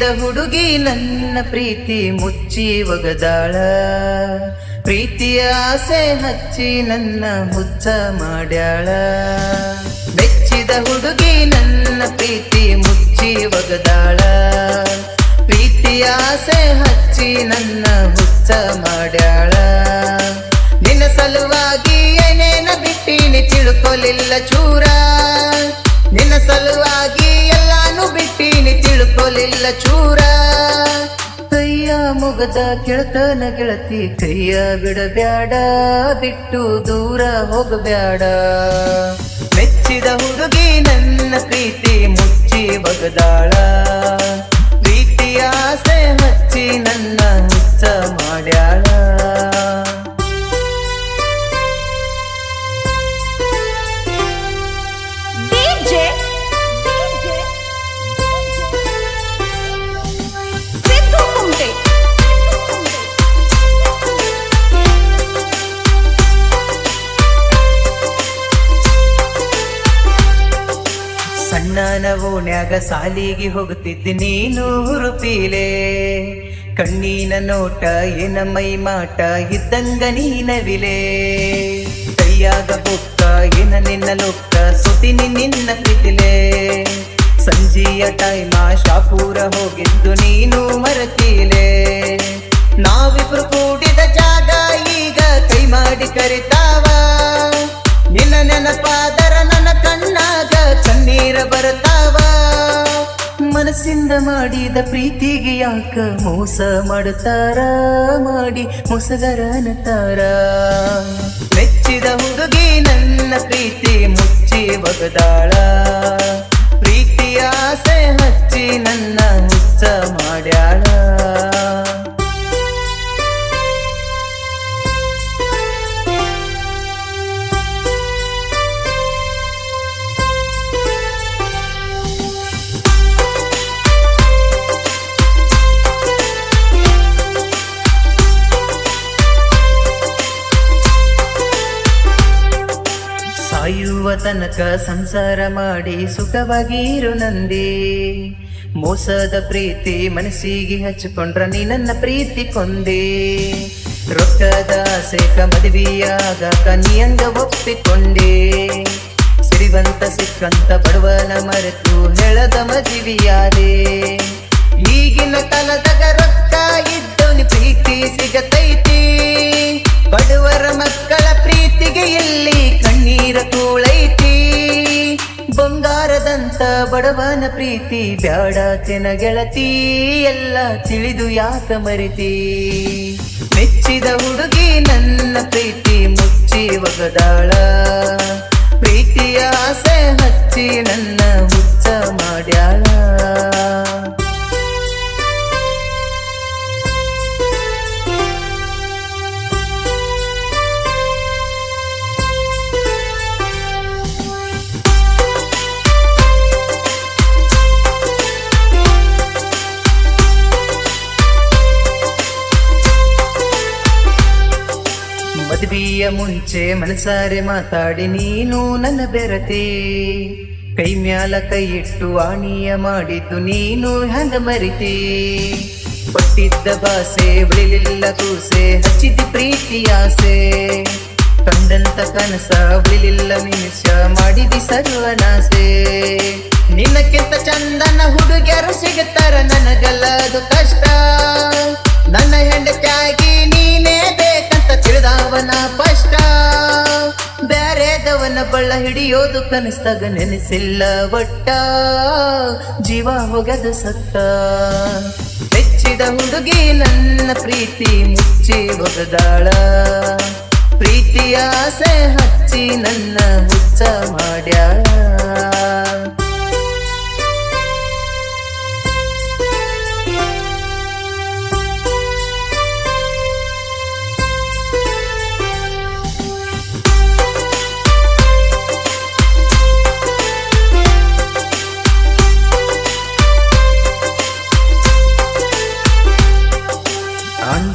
ಮೆಚ್ಚಿದ ಹುಡುಗಿ ನನ್ನ ಪ್ರೀತಿ ಮುಚ್ಚಿ ಒಗದಾಳ. ಪ್ರೀತಿಯ ಆಸೆ ಹಚ್ಚಿ ನನ್ನ ಹುಚ್ಚ ಮಾಡ್ಯಾಳ. ಮೆಚ್ಚಿದ ಹುಡುಗಿ ನನ್ನ ಪ್ರೀತಿ ಮುಚ್ಚಿ ಒಗದಾಳ. ಪ್ರೀತಿಯ ಆಸೆ ಹಚ್ಚಿ ನನ್ನ ಹುಚ್ಚ ಮಾಡ್ಯಾಳ. ನಿನ್ನ ಸಲುವಾಗಿ ಏನೇನ ಬಿಟ್ಟಿನಿ ತಿಳ್ಕೊಲಿಲ್ಲ ಚೂರ. ನಿನ್ನ ಸಲುವಾಗಿ ಚೂರ. ಕೈಯ ಮುಗದ ಕೆಳತನ ಗೆಳತಿ, ಕೈಯ ಬಿಡಬ್ಯಾಡ, ಬಿಟ್ಟು ದೂರ ಹೋಗಬ್ಯಾಡ. ಮೆಚ್ಚಿದ ಹುಡುಗಿ ನನ್ನ ಪ್ರೀತಿ ಮುಚ್ಚಿ ಬಗದಾಳ. ಪ್ರೀತಿಯ ಆಸೆ ಹಚ್ಚಿ ನನ್ನ ಮುಚ್ಚ ಮಾಡ್ಯಾಳ. ಓಣ್ಯಾಗ ಸಾಲಿಗೆ ಹೋಗುತ್ತಿದ್ದೆ ನೀನು ಹುರುಪೀಲೆ. ಕಣ್ಣಿನ ನೋಟ, ಏನ ಮೈ ಮಾಟ, ಇದ್ದಂಗ ನೀನವಿಲೆ ಕೈಯಾಗ ಬುಕ್ಕ, ಏನ ನಿನ್ನ ಲೊಕ್ಕ ಸುತಿನಿ ನಿನ್ನ ಪಿತಿಲೆ ಸಂಜೆಯ ಟೈಮ ಶಾಪೂರ ಹೋಗಿದ್ದು ನೀನು ಮರತೀಲೆ ನಾವಿಬ್ರು ಕೂಡಿದ ಜಾಗ, ಈಗ ಕೈ ಮಾಡಿ ಕರಿತಾವ. ನಿನ್ನ ನೆನಪಾದರ ನನ್ನ ಕಣ್ಣಾಗ ಕಣ್ಣೀರ ಬರ್ತಾವ. ಮನಸ್ಸಿಂದ ಮಾಡಿದ ಪ್ರೀತಿಗೆ ಯಾಕ ಮೋಸ ಮಾಡುತ್ತಾರ ಮಾಡಿ ಮೋಸಗರ ಅನ್ನತಾರ ಮೆಚ್ಚಿದ ಹುಡುಗಿ ನನ್ನ ಪ್ರೀತಿ ಮುಚ್ಚಿ ಬಗದಾಳ ಆಸೆ ಹಚ್ಚಿ ನನ್ನ ತನಕ ಸಂಸಾರ ಮಾಡಿ ಸುಖವಾಗಿರು ನಂದಿ. ಮೋಸದ ಪ್ರೀತಿ ಮನಸ್ಸಿಗೆ ಹಚ್ಚಿಕೊಂಡ್ರ ನೀ ನನ್ನ ಪ್ರೀತಿ ಕೊಂದೆ. ರೊಕ್ಕದ ಸೇಕ ಮದುವೆಯಾಗ ನೀ ಒಪ್ಪಿಕೊಂಡಿ ಒಪ್ಪಿಕೊಂಡೆ. ಸಿರಿವಂತ ಸಿಕ್ಕಂತ ಬಡವನ ಮರೆತು ಹೇಳದ ಮದುವೆಯಾದೆ. ಈಗಿನ ಕಾಲದಾಗ ರೊಕ್ಕ ಇದ್ದವನಿ ಪ್ರೀತಿ ಸಿಗತೈತಿ. ಬಡವನ ಪ್ರೀತಿ, ಬ್ಯಾಡ ಗೆಳತಿ, ಎಲ್ಲ ತಿಳಿದು ಯಾಕ ಮರಿತಿ? ಮೆಚ್ಚಿದ ಹುಡುಗಿ ನನ್ನ ಪ್ರೀತಿ, ಮುಚ್ಚಿ ಒಗದಾಳ. ಪ್ರೀತಿಯ ಆಸೆ ಹಚ್ಚಿ ನನ್ನ ಮುಚ್ಚ ಮಾಡ್ಯಾಳ. ಮದುವೆಯ ಮುಂಚೆ ಮನಸಾರೆ ಮಾತಾಡಿ ನೀನು ನನ್ನ ಬೆರತೆ. ಕೈ ಮ್ಯಾಲ ಕೈ ಇಟ್ಟು ಆಣಿಯ ಮಾಡಿದ್ದು ನೀನು ಹೆಂಗ ಮರಿತಿ. ಕೊಟ್ಟಿದ್ದ ಬಾಸೆ ಉಳಿಲಿಲ್ಲ ಕೂಸೆ ಹಚ್ಚಿದ್ದ ಪ್ರೀತಿ ಆಸೆ. ಕಂಡಂತ ಕನಸ, ಉಳಿಲಿಲ್ಲ ನಿಮಿಷ ಬಳ್ಳ ಹಿಡಿಯೋದು ಕನಸ್ತಾಗ ನೆನೆಸಿಲ್ಲ ಒಟ್ಟ. ಜೀವ ಹೋಗದ ಸತ್ತ. ಬೆಚ್ಚಿದ ಹುಡುಗಿ ನನ್ನ ಪ್ರೀತಿ ಮುಚ್ಚಿ ಒಗದಾಳ. ಪ್ರೀತಿಯ ಆಸೆ ಹಚ್ಚಿ ನನ್ನ ಹುಚ್ಚ ಮಾಡ್ಯಾಳ.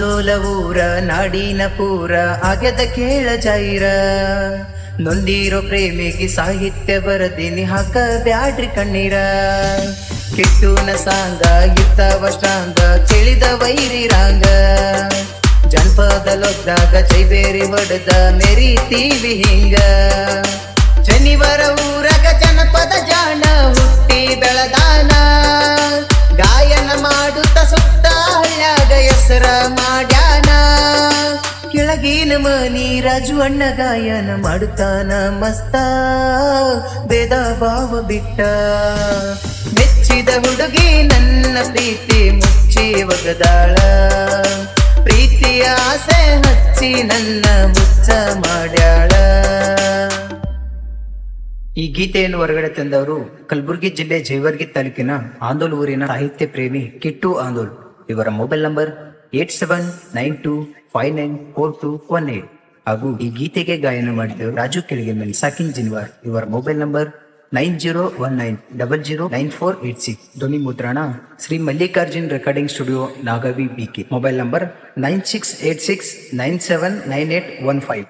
ಆಂದೋಲ ಊರ, ನಾಡಿನ ಪೂರ, ಆಗ್ಯದ ಕೇಳ ಜೈರ. ನೊಂದಿರೋ ಪ್ರೇಮಿಗೆ ಸಾಹಿತ್ಯ ಬರದಿನಿ, ಹಾಕ ಬ್ಯಾಡ್ರಿ ಕಣ್ಣೀರ. ಕಿಟ್ಟುನ ಸಾಂಗ ಇತ್ತ ಸ್ಟ್ರಾಂಗ ತಿಳಿದ ವೈರಿ ರಾಂಗ. ಜನಪದಲೊದ್ದಾಗ ಚೈಬೇರಿ ಹೊಡೆದ ಮೆರಿತೀವಿ ಹಿಂಗ. ಶನಿವಾರ ಊರಾಗ ಜನಪದ ಜಾಣ ಹುಟ್ಟಿ ಕೆಳಗಿನ ಮನಿ ರಾಜು ಅಣ್ಣ ಗಾಯನ ಮಾಡುತ್ತಾನ ಮಸ್ತ ಬೇದ ಭಾವ ಬಿಟ್ಟ. ಮೆಚ್ಚಿದ ಹುಡುಗಿ ನನ್ನ ಪ್ರೀತಿ ಮುಚ್ಚಿ ಒಗದಾಳ. ಪ್ರೀತಿಯ ಆಸೆ ಹಚ್ಚಿ ನನ್ನ ಮುಚ್ಚ ಮಾಡ್ಯಾಳ. ಈ ಗೀತೆಯನ್ನು ಹೊರಗಡೆ ತಂದವರು ಕಲಬುರಗಿ ಜಿಲ್ಲೆ ಜೈವರ್ಗಿ ತಾಲೂಕಿನ ಆಂದೋಲ್ ಊರಿನ ಸಾಹಿತ್ಯ ಪ್ರೇಮಿ ಕಿಟ್ಟು ಆಂದೋಲ್. ಇವರ mobile number eight seven nine two five nine four two one eight. ಹಾಗೂ ಈ ಗೀತೆಗೆ ಗಾಯನ ಮಾಡಿದವರು ರಾಜು ಕೆಳಗೆ ಸಾಕಿನ್ ಜಿನ್ವಾರ್. ಇವರ mobile number nine zero one nine double zero nine four eight six. ಧ್ವನಿ ಮುದ್ರಣ, Shri Mallikarjun recording studio, Nagavi BK mobile number nine six eight six nine seven nine eight one five.